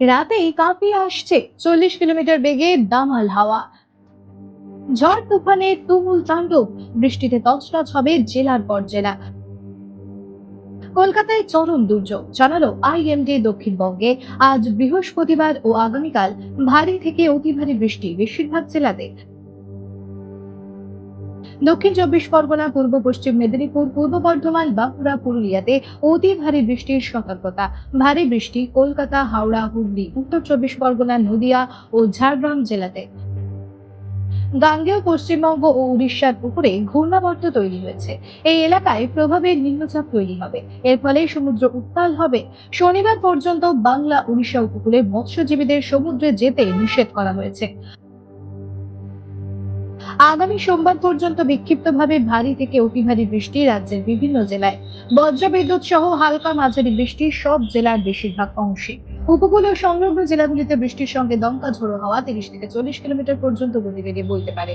রাতেই কাঁপিয়ে আসছে চল্লিশ কিলোমিটার বেগে দামাল হাওয়া। ঝড় তুফানে তুমুল তাণ্ডব, বৃষ্টিতে তছনছ হবে জেলার পর জেলা কলকাতায় চরম দুর্যোগ, জানালো আইএমডি দক্ষিণবঙ্গে। আজ বৃহস্পতিবার ও আগামীকাল ভারী থেকে অতি ভারী বৃষ্টি বেশিরভাগ জেলাতে। দক্ষিণ চব্বিশ পরগনা, পূর্ব পশ্চিম মেদিনীপুর, পূর্ব বর্ধমান, বাঁকুড়া, পুরুলিয়াতে অতি ভারী বৃষ্টির সতর্কতা। ভারী বৃষ্টি কলকাতা, হাওড়া, হুগলি, উত্তর চব্বিশ পরগনা, নদিয়া ও ঝাড়গ্রাম জেলাতে। গাঙ্গেয়, পশ্চিমবঙ্গ ও উড়িষ্যার উপরে ঘূর্ণাবর্ত তৈরি হয়েছে। এই এলাকায় প্রভাবে নিম্নচাপ তৈরি হবে। এর ফলে সমুদ্র উত্তাল হবে। শনিবার পর্যন্ত বাংলা উড়িষ্যা উপকূলে মৎস্যজীবীদের সমুদ্রে যেতে নিষেধ করা হয়েছে। আগামী সোমবার পর্যন্ত বিক্ষিপ্তভাবে ভারী থেকে অতি ভারী বৃষ্টি রাজ্যের বিভিন্ন জেলায়। বজ্রবিদ্যুৎ সহ হালকা মাঝারি বৃষ্টি সব জেলার বেশিরভাগ অংশে। উপকূল ও সংলগ্ন জেলাগুলিতে বৃষ্টির সঙ্গে দমকা ঝোড়ো হাওয়া তিরিশ থেকে চল্লিশ কিলোমিটার পর্যন্ত গতিবেগে বইতে পারে।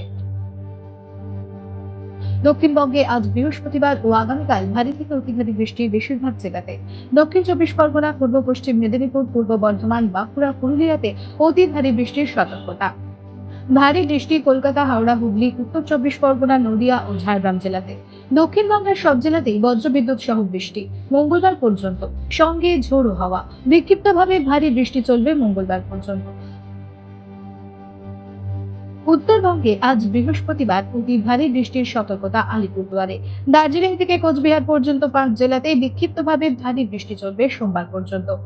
দক্ষিণবঙ্গে আজ বৃহস্পতিবার ও আগামীকাল ভারী থেকে অতি ভারী বৃষ্টির বেশিরভাগ জেলাতে। দক্ষিণ চব্বিশ পরগনা, পূর্ব পশ্চিম মেদিনীপুর, পূর্ব বর্ধমান, বাঁকুড়া, পুরুলিয়াতে অতি ভারী বৃষ্টির সতর্কতা। ভারী বৃষ্টি, কলকাতা, হাওড়া, হুগলি, উত্তর চব্বিশ পরগনা, নদিয়া ও ঝাড়গ্রাম জেলাতে। দক্ষিণবঙ্গের সব জেলাতেই বজ্রবিদ্যুৎ সহ বৃষ্টি। মঙ্গলবার পর্যন্ত। সঙ্গে ঝোড়ো হাওয়া। বিক্ষিপ্তভাবে ভারী বৃষ্টি চলবে মঙ্গলবার পর্যন্ত। উত্তরবঙ্গে আজ বৃহস্পতিবার অতি ভারী বৃষ্টির সতর্কতা আলিপুরদুয়ারে। দার্জিলিং থেকে কোচবিহার পর্যন্ত পাঁচ জেলাতে বিক্ষিপ্তভাবে ভারী বৃষ্টি চলবে সোমবার পর্যন্ত।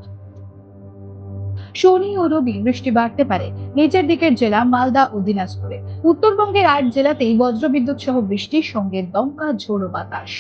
শনি ও রবি বৃষ্টি বাড়তে পারে। নিচের দিকের জেলা মালদা ও দিনাজপুরে। উত্তরবঙ্গের আট জেলাতেই বজ্রবিদ্যুৎ সহ বৃষ্টির সঙ্গে দমকা ঝোড়ো বাতাস।